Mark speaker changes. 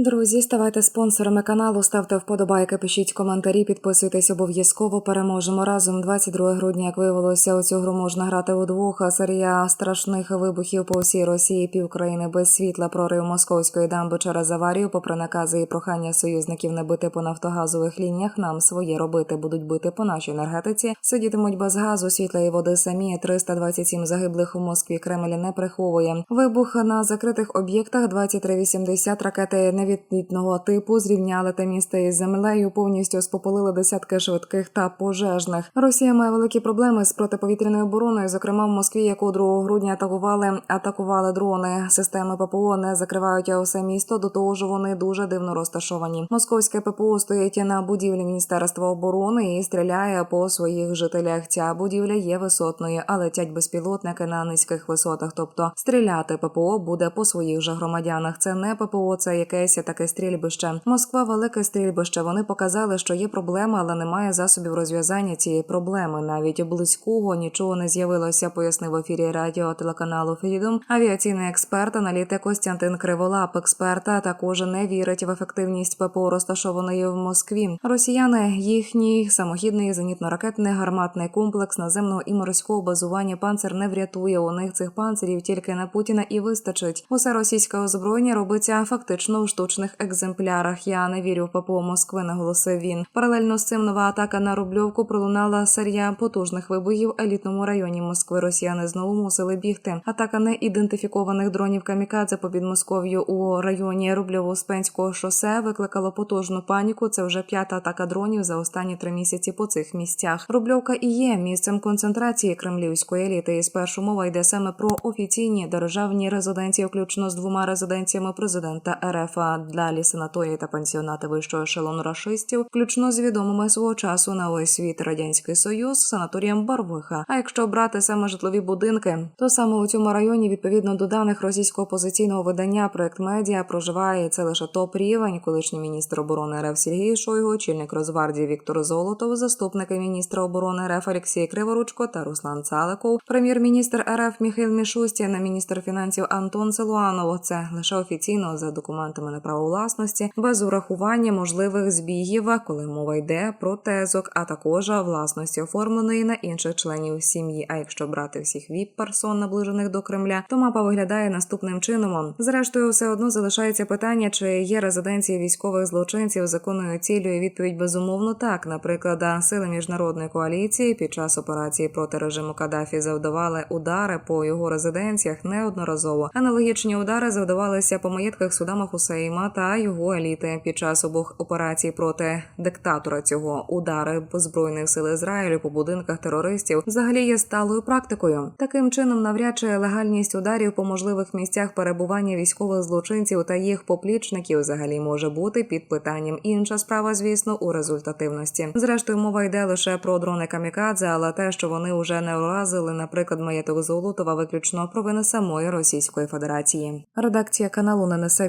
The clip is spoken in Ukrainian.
Speaker 1: Друзі, ставайте спонсорами каналу, ставте вподобайки, пишіть коментарі, підписуйтесь обов'язково. Переможемо разом. 22 грудня, як виявилося, у цю гру можна грати удвох. А серія страшних вибухів по всій Росії, півкраїни без світла, прорив московської дамби через аварію. Попри накази і прохання союзників не бити по нафтогазових лініях, нам своє робити будуть бити по нашій енергетиці. Сидітимуть без газу, світла і води самі. 327 загиблих у Москві. Кремль не приховує. Вибух на закритих об'єктах 2380 ракети невідповідного типу зрівняли те місто із землею, повністю спопалили десятки швидких та пожежних. Росія має великі проблеми з протиповітряною обороною. Зокрема, в Москві, яку 2 грудня атакували, атакували дрони. Системи ППО не закривають усе місто. До того ж, вони дуже дивно розташовані. Московське ППО стоїть на будівлі Міністерства оборони і стріляє по своїх жителях. Ця будівля є висотною, а летять безпілотники на низьких висотах. Тобто стріляти ППО буде по своїх же громадянах. Це не ППО, це якесь таке стрільбище. Москва велике стрільбище. Вони показали, що є проблема, але немає засобів розв'язання цієї проблеми. Навіть близького нічого не з'явилося. Пояснив в ефірі радіо телеканалу Фрідом. Авіаційний експерт, аналітик Костянтин Криволап, експерта також не вірить в ефективність ППО, розташованої в Москві. Росіяни їхній самохідний зенітно-ракетний гарматний комплекс наземного і морського базування панцир не врятує. У них цих панцирів тільки на Путіна і вистачить. Усе російське озброєння робиться фактично у штучних екземплярах. Я не вірю в ППО Москви, наголосив він. Паралельно з цим нова атака на Рубльовку пролунала серія потужних вибухів елітному районі Москви. Росіяни знову мусили бігти. Атака неідентифікованих дронів камікадзе по Підмосков'ю у районі Рубльово-Успенського шосе викликало потужну паніку. Це вже п'ята атака дронів за останні три місяці по цих місцях. Рубльовка і є місцем концентрації кремлівської еліти. І спершу мова йде саме про офіційні державні резиденції, включно з двома резиденціями президента РФ. Далі санаторії та пансіонати вищого ешелону рашистів, включно з відомими свого часу на весь світ радянський союз санаторієм Барвиха. А якщо брати саме житлові будинки, то саме у цьому районі, відповідно до даних російського опозиційного видання, проект медіа проживає це лише топ рівень. Колишній міністр оборони РФ Сергій Шойгу, очільник Росгвардії Віктор Золотов, заступники міністра оборони РФ Олексій Криворучко та Руслан Цалеков, прем'єр-міністр РФ Міхайл Мішустін, міністр фінансів Антон Силуанов. Це лише офіційно за документами на право власності, без урахування можливих збігів, коли мова йде про тезок, а також власності оформленої на інших членів сім'ї. А якщо брати всіх віп персон наближених до Кремля, то мапа виглядає наступним чином. Зрештою, все одно залишається питання, чи є резиденції військових злочинців законною цілею. І Відповідь безумовно так. Наприклад, сили міжнародної коаліції під час операції проти режиму Каддафі завдавали удари по його резиденціях неодноразово. Аналогічні удари завдавалися по маєтках Судама Хусейма та його еліти під час обох операцій проти диктатора цього удари збройних сил Ізраїлю по будинках терористів взагалі є сталою практикою. Таким чином, навряд чи легальність ударів по можливих місцях перебування військових злочинців та їх поплічників взагалі може бути під питанням. Інша справа, звісно, у результативності. Зрештою, мова йде лише про дрони камікадзе, але те, що вони вже не уразили, наприклад, маєток Золотова, виключно провини самої Російської Федерації. Редакція каналу не несе